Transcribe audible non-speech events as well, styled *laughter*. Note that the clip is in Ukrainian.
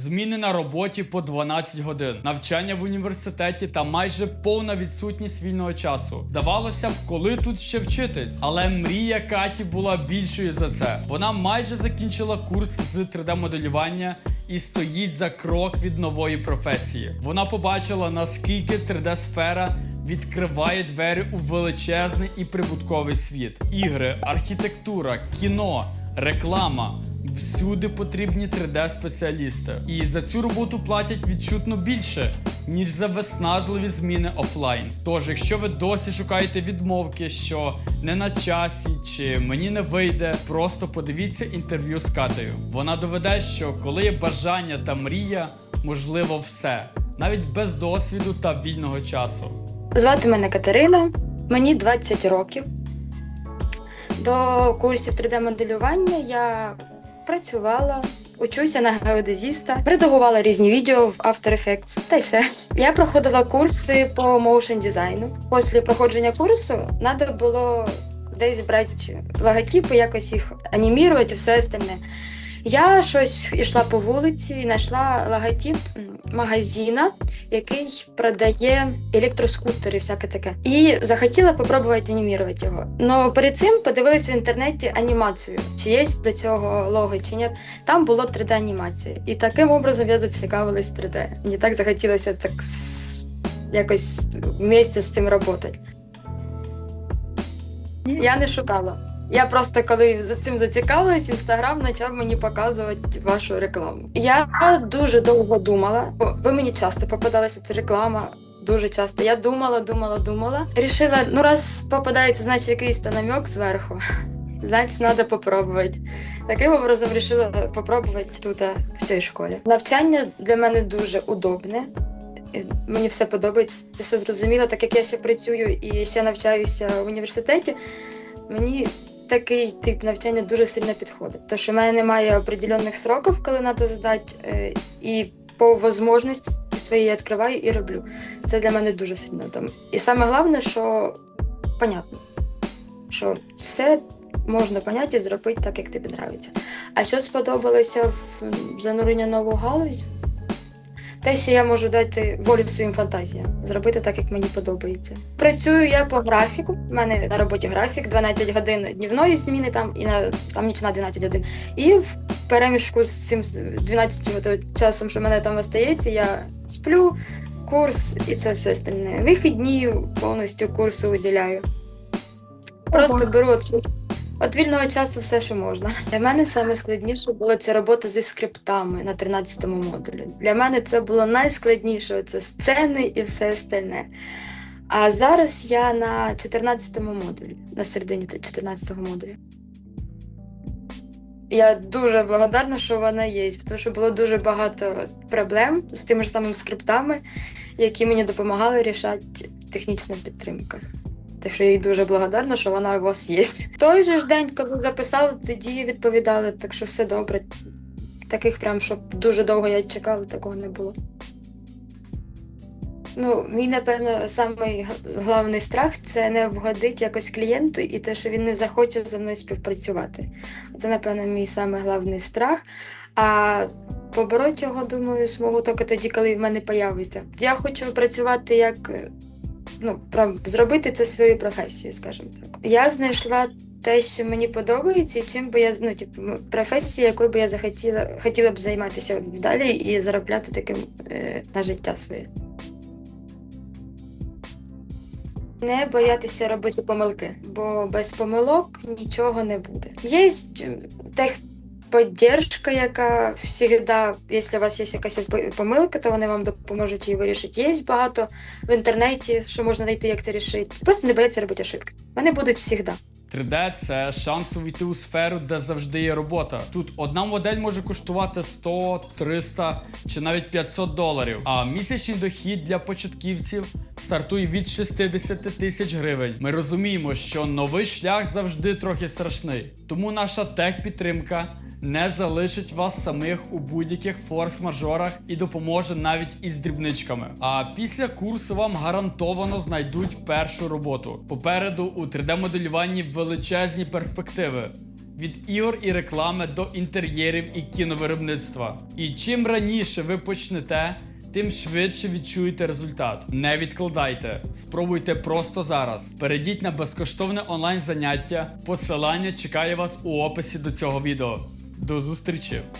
Зміни на роботі по 12 годин, навчання в університеті та майже повна відсутність вільного часу. Здавалося б, коли тут ще вчитись. Але мрія Каті була більшою за це. Вона майже закінчила курс з 3D-моделювання і стоїть за крок від нової професії. Вона побачила, наскільки 3D-сфера відкриває двері у величезний і прибутковий світ. Ігри, архітектура, кіно, реклама. Всюди потрібні 3D-спеціалісти. І за цю роботу платять відчутно більше, ніж за виснажливі зміни офлайн. Тож, якщо ви досі шукаєте відмовки, що не на часі чи мені не вийде, просто подивіться інтерв'ю з Катею. Вона доведе, що коли є бажання та мрія, можливо все, навіть без досвіду та вільного часу. Звати мене Катерина, мені 20 років. До курсів 3D-моделювання я працювала, учуся на геодезіста, редагувала різні відео в After Effects, та й все. Я проходила курси по моушен дизайну. Після проходження курсу треба було десь брати логотипи, якось їх анімірувати все остальне. Я щось йшла по вулиці і знайшла логотип магазина, який продає електроскутери, всяке таке. І захотіла попробувати анімірувати його. Но перед цим подивилася в інтернеті анімацію, чи є до цього лого, чи ні. Там було 3D-анімація. І таким образом я зацікавилась 3D. Мені так захотілося так якось вместе з цим працювати. Я не шукала. Я просто коли за цим зацікавилась, інстаграм почав мені показувати вашу рекламу. Я дуже довго думала. О, ви мені часто попадалася ця реклама. Дуже часто. Я думала, думала, думала. Рішила, ну раз попадається, значить якийсь та намек зверху. *laughs* Значить, треба попробувати. Таким образом вирішила попробувати тут, в цій школі. Навчання для мене дуже удобне. Мені все подобається. Все зрозуміло, так як я ще працюю і ще навчаюся в університеті. Мені такий тип навчання дуже сильно підходить. Тому що в мене немає определених сроків, коли треба здати, е, і по можливості своєї відкриваю і роблю. Це для мене дуже сильно там. І саме головне, що понятно, що все можна поняти і зробити так, як тобі подобається. А що сподобалося в занурення нову галузь? Те, що я можу дати волю своїм фантазіям, зробити так, як мені подобається. Працюю я по графіку. У мене на роботі графік 12 годин днівної зміни там і на там нічна 12 годин. І в переміжку з цим 12 от часом, що мене там остається, я сплю, курс і це все остальне. Вихідні повністю курсу виділяю. Просто беру от, от вільного часу все, що можна. Для мене саме складніше було це робота зі скриптами на 13-му модулі. Для мене це було найскладніше це сцени і все остальне. А зараз я на 14-му модулі, на середині 14-го модулі. Я дуже благодарна, що вона є, тому що було дуже багато проблем з тими ж самими скриптами, які мені допомагали рішати технічна підтримка. Так що їй дуже благодарна, що вона у вас є. Той же ж день, коли записали, тоді відповідали, так що все добре. Таких прям, щоб дуже довго я чекала, такого не було. Ну, мій, напевно, самий головний страх це не вгодити якось клієнту і те, що він не захоче зі мною співпрацювати. Це, напевно, мій самий головний страх. А побороти його, думаю, змогу тільки тоді, коли в мене появиться. Я хочу працювати як ну, зробити це своєю професією, скажімо так. Я знайшла те, що мені подобається, і чим би я ну, типу, професія, якою би я захотіла хотіла б займатися далі і заробляти таким е, на життя своє. Не боятися робити помилки, бо без помилок нічого не буде. Є техподдержка, яка завжди, якщо у вас є якась помилка, то вони вам допоможуть її вирішити. Є багато в інтернеті, що можна знайти, як це рішити. Просто не бояться робити ошибки. Вони будуть завжди. 3D це шанс увійти у сферу, де завжди є робота. Тут одна модель може коштувати 100, 300 чи навіть 500 доларів. А місячний дохід для початківців стартує від 60 тисяч гривень. Ми розуміємо, що новий шлях завжди трохи страшний. Тому наша тех-підтримка не залишить вас самих у будь-яких форс-мажорах і допоможе навіть із дрібничками. А після курсу вам гарантовано знайдуть першу роботу. Попереду у 3D-моделюванні величезні перспективи. від ігор і реклами до інтер'єрів і кіновиробництва. І чим раніше ви почнете, тим швидше відчуєте результат. Не відкладайте, спробуйте просто зараз. Перейдіть на безкоштовне онлайн заняття. Посилання чекає вас у описі до цього відео. До зустрічі!